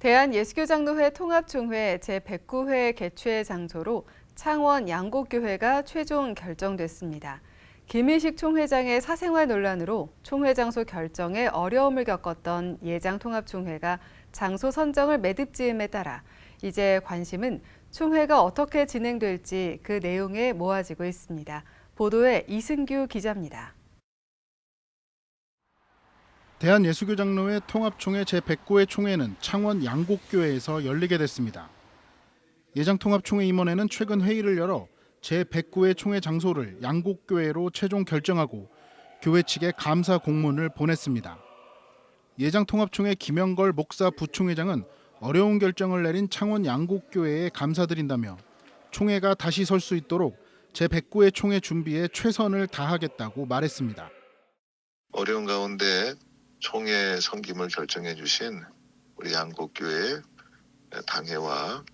대한예수교장로회 통합총회 제109회 개최 장소로 창원 양곡교회가 최종 결정됐습니다. 김일식 총회장의 사생활 논란으로 총회 장소 결정에 어려움을 겪었던 예장 통합총회가 장소 선정을 매듭지음에 따라 이제 관심은 총회가 어떻게 진행될지 그 내용에 모아지고 있습니다. 보도에 이승규 기자입니다. 대한예수교장로회 통합총회 제109회 총회는 창원 양곡교회에서 열리게 됐습니다. 예장통합총회 임원회는 최근 회의를 열어 제109회 총회 장소를 양곡교회로 최종 결정하고 교회 측에 감사 공문을 보냈습니다. 예장통합총회 김영걸 목사 부총회장은 어려운 결정을 내린 창원 양곡교회에 감사드린다며 총회가 다시 설 수 있도록 제109회 총회 준비에 최선을 다하겠다고 말했습니다. 어려운 가운데 총회 섬김을 결정해 주신 우리 양곡교회 당회와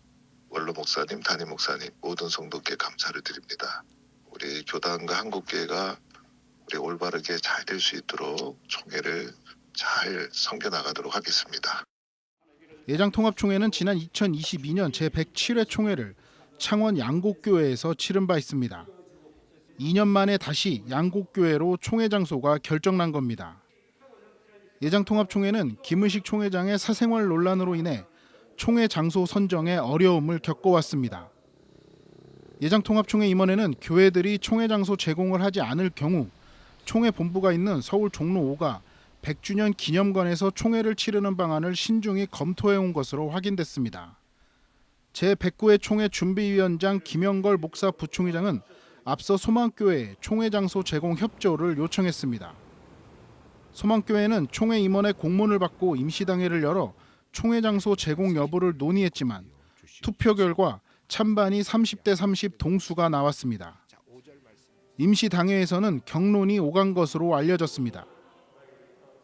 원로 목사님, 담임 목사님 모든 성도께 감사를 드립니다. 우리 교단과 한국교회가 우리 올바르게 잘 될 수 있도록 총회를 잘 섬겨 나가도록 하겠습니다. 예장 통합총회는 지난 2022년 제107회 총회를 창원 양곡교회에서 치른 바 있습니다. 2년 만에 다시 양곡교회로 총회 장소가 결정난 겁니다. 예장통합총회는 김은식 총회장의 사생활 논란으로 인해 총회 장소 선정에 어려움을 겪어왔습니다. 예장통합총회 임원회는 교회들이 총회 장소 제공을 하지 않을 경우 총회 본부가 있는 서울 종로 5가 100주년 기념관에서 총회를 치르는 방안을 신중히 검토해 온 것으로 확인됐습니다. 제109회 총회 준비위원장 김영걸 목사 부총회장은 앞서 소망교회에 총회 장소 제공 협조를 요청했습니다. 소망교회는 총회 임원의 공문을 받고 임시당회를 열어 총회 장소 제공 여부를 논의했지만 투표 결과 찬반이 30대 30 동수가 나왔습니다. 임시당회에서는 경론이 오간 것으로 알려졌습니다.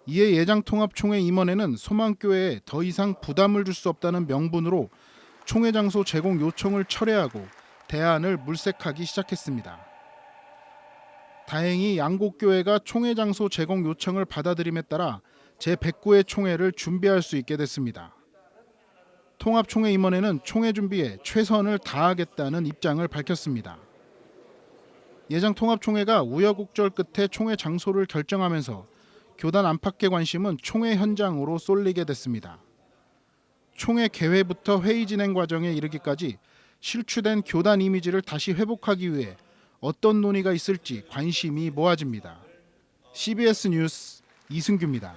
이에 예장통합총회 임원회는 소망교회에 더 이상 부담을 줄 수 없다는 명분으로 총회 장소 제공 요청을 철회하고 대안을 물색하기 시작했습니다. 다행히 양곡교회가 총회 장소 제공 요청을 받아들임에 따라 제109회 총회를 준비할 수 있게 됐습니다. 통합총회 임원회는 총회 준비에 최선을 다하겠다는 입장을 밝혔습니다. 예장 통합총회가 우여곡절 끝에 총회 장소를 결정하면서 교단 안팎의 관심은 총회 현장으로 쏠리게 됐습니다. 총회 개회부터 회의 진행 과정에 이르기까지 실추된 교단 이미지를 다시 회복하기 위해 어떤 논의가 있을지 관심이 모아집니다. CBS 뉴스 이승규입니다.